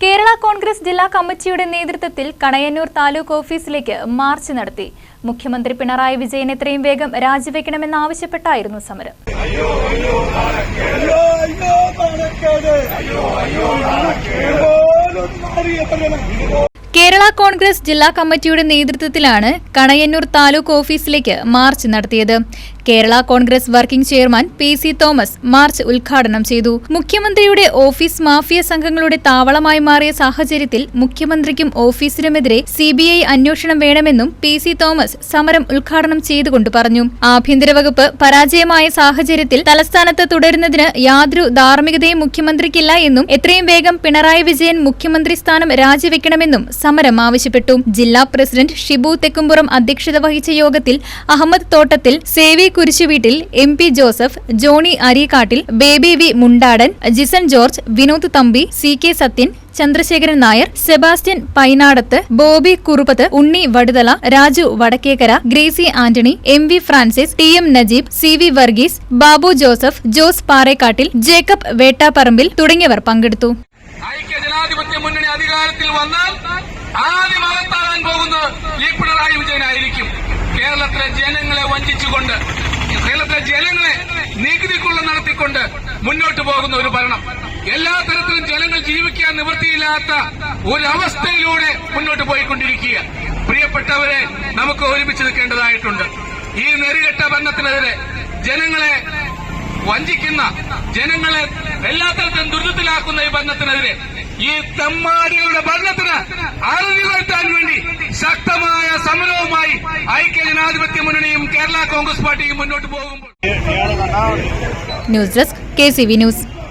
കേരള കോൺഗ്രസ് ജില്ലാ കമ്മിറ്റിയുടെ നേതൃത്വത്തിൽ കണയന്നൂർ താലൂക്ക് ഓഫീസിലേക്ക് മാർച്ച് നടത്തി മുഖ്യമന്ത്രി പിണറായി വിജയൻ എത്രയും വേഗം രാജിവെക്കണമെന്നാവശ്യപ്പെട്ടായിരുന്നു സമരം കോൺഗ്രസ് ജില്ലാ കമ്മിറ്റിയുടെ നേതൃത്വത്തിലാണ് കണയന്നൂർ താലൂക്ക് ഓഫീസിലേക്ക് മാർച്ച് നടത്തിയത്. Kerala Congress working chairman P C Thomas march ഉദ്ഘാടനം ചെയ്തു. മുഖ്യമന്ത്രിയുടെ ഓഫീസ് മാഫിയ സംഘങ്ങളുടെ താവളമായി മാറിയ സാഹചര്യത്തിൽ മുഖ്യമന്ത്രിക്കും ഓഫീസിനുമെതിരെ സി ബി ഐ അന്വേഷണം വേണമെന്നും പി സി തോമസ് സമരം ഉദ്ഘാടനം ചെയ്തുകൊണ്ട് പറഞ്ഞു. ആഭ്യന്തര വകുപ്പ് പരാജയമായ സാഹചര്യത്തിൽ തലസ്ഥാനത്ത് തുടരുന്നതിന് യാതൊരു ധാർമ്മികതയും മുഖ്യമന്ത്രിക്കില്ല എന്നും എത്രയും വേഗം പിണറായി വിജയൻ മുഖ്യമന്ത്രി സ്ഥാനം രാജിവെക്കണമെന്നും സമരം ആവശ്യപ്പെട്ടു ജില്ലാ പ്രസിഡന്റ് ഷിബു തെക്കുംപുറം അധ്യക്ഷത വഹിച്ച യോഗത്തിൽ Ahammed Thottathil Sevi Kurisuveettil M P Joseph Johny Areekattil Baby V Mundadan Jison George Vinod Thampi C K Sathyan Chandrasekharan Nair Sebastian Painadath Bobby Kuruppath Unni Vaduthala Raju Vadakkekara Gracy Antony M V Francis T M Najeeb C V Varghese Babu Joseph Jose Parekattil Jacob Vettaparambil തുടങ്ങിയവർ പങ്കെടുത്തു. ഐക്യ ജനാധിപത്യ മുന്നണി അധികാരത്തിൽ വന്നാൽ ആദ്യം മതത്താകാൻ പോകുന്നത് ഈ പിണറായി വിജയനായിരിക്കും. കേരളത്തിലെ ജനങ്ങളെ വഞ്ചിച്ചുകൊണ്ട് കേരളത്തിലെ ജനങ്ങളെ നികുതിക്കുള്ള നടത്തിക്കൊണ്ട് മുന്നോട്ട് പോകുന്ന ഒരു ഭരണം. എല്ലാ തരത്തിലും ജനങ്ങൾ ജീവിക്കാൻ നിവൃത്തിയില്ലാത്ത ഒരവസ്ഥയിലൂടെ മുന്നോട്ട് പോയിക്കൊണ്ടിരിക്കുക. പ്രിയപ്പെട്ടവരെ നമുക്ക് ഒരുമിച്ച് നിൽക്കേണ്ടതായിട്ടുണ്ട്. ഈ നെറികെട്ട ഭരണത്തിനെതിരെ ജനങ്ങളെ വഞ്ചിക്കുന്ന ജനങ്ങളെ എല്ലാ തരത്തിലും ദുരിതത്തിലാക്കുന്ന ഈ ഭരണത്തിനെതിരെ ഈ തെമ്മാടികളുടെ ഭരണത്തിന് ജനാധിപത്യ മുന്നണിയും കേരള കോൺഗ്രസ് പാർട്ടിയും മുന്നോട്ട് പോകുമ്പോൾ news desk K C V news.